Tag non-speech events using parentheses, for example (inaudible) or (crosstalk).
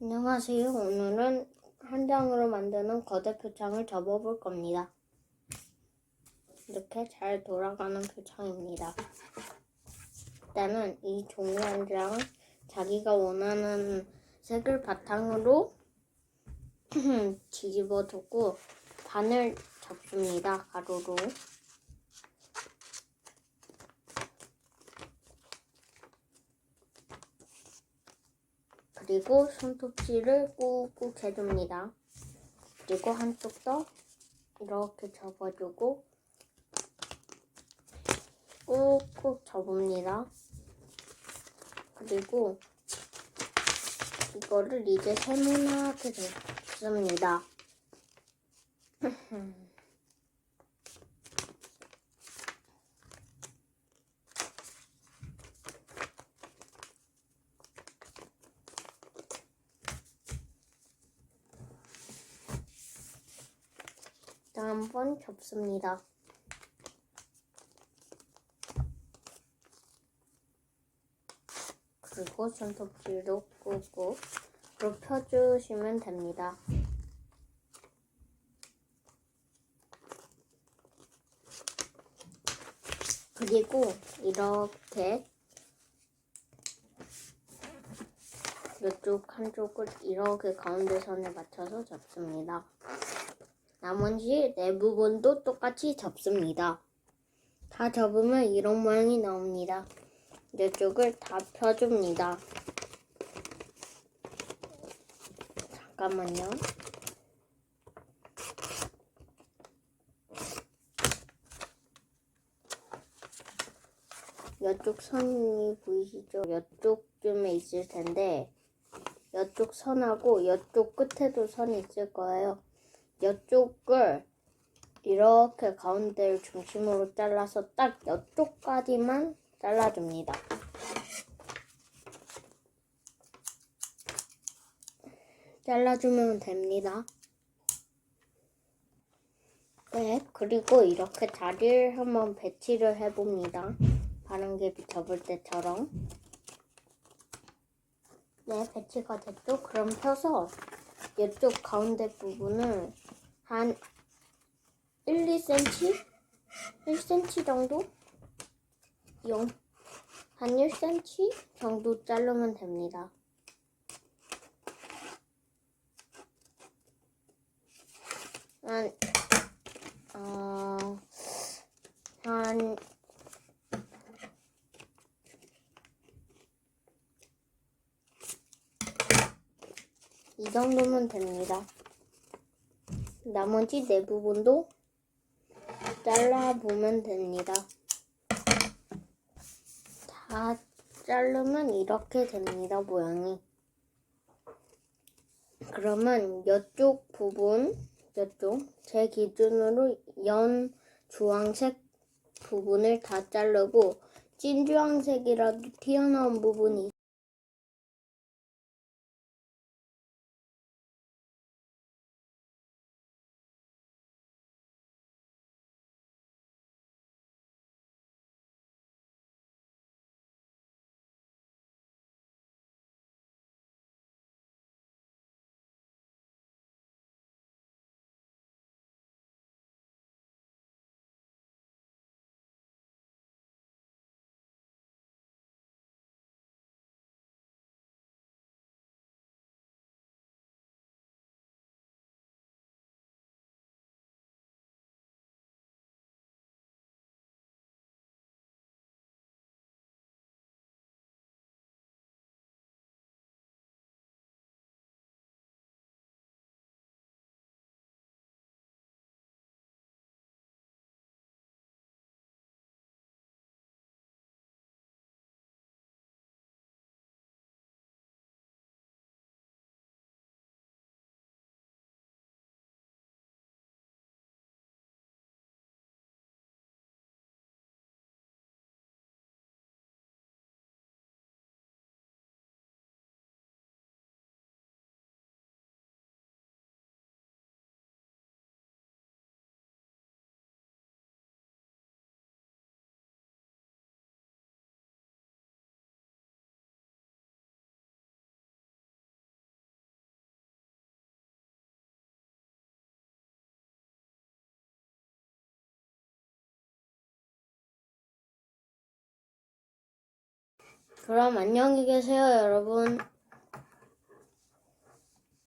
안녕하세요. 오늘은 한 장으로 만드는 거대 표창을 접어볼 겁니다. 이렇게 잘 돌아가는 표창입니다. 일단은 이 종이 한장 자기가 원하는 색을 바탕으로 (clears throat) 뒤집어 두고 반을 접습니다. 가로로. 그리고 손톱질을 꾹꾹 해줍니다. 그리고 한쪽 더 이렇게 접어주고 꾹꾹 접습니다. 그리고 이거를 이제 세모나게 접습니다. (laughs) 한번 접습니다. 그리고 손톱질도 꾹꾹 펴주시면 됩니다. 그리고 이렇게 이쪽 한쪽을 이렇게 가운데 선에 맞춰서 접습니다. 나머지 네 부분도 똑같이 접습니다. 다 접으면 이런 모양이 나옵니다. 이쪽을 다 펴줍니다. 잠깐만요. 이쪽 선이 보이시죠? 이쪽쯤에 있을 텐데 이쪽 선하고 이쪽 끝에도 선이 있을 거예요. 이쪽을 이렇게 가운데를 중심으로 잘라서 딱 이쪽까지만 잘라줍니다. 잘라주면 됩니다. 네, 그리고 이렇게 자리를 한번 배치를 해봅니다. 바람개비 접을 때처럼. 네, 배치가 됐죠? 그럼 펴서 이쪽 가운데 부분을 한 1, 2cm? 1cm 정도? 0, 한 1cm 정도 자르면 됩니다. 한, 어, 한, 이 정도면 됩니다. 나머지 네 부분도 잘라보면 됩니다. 다 자르면 이렇게 됩니다, 모양이. 그러면 이쪽 부분, 이쪽, 제 기준으로 연 주황색 부분을 다 자르고 찐 주황색이라도 튀어나온 부분이 그럼 안녕히 계세요, 여러분.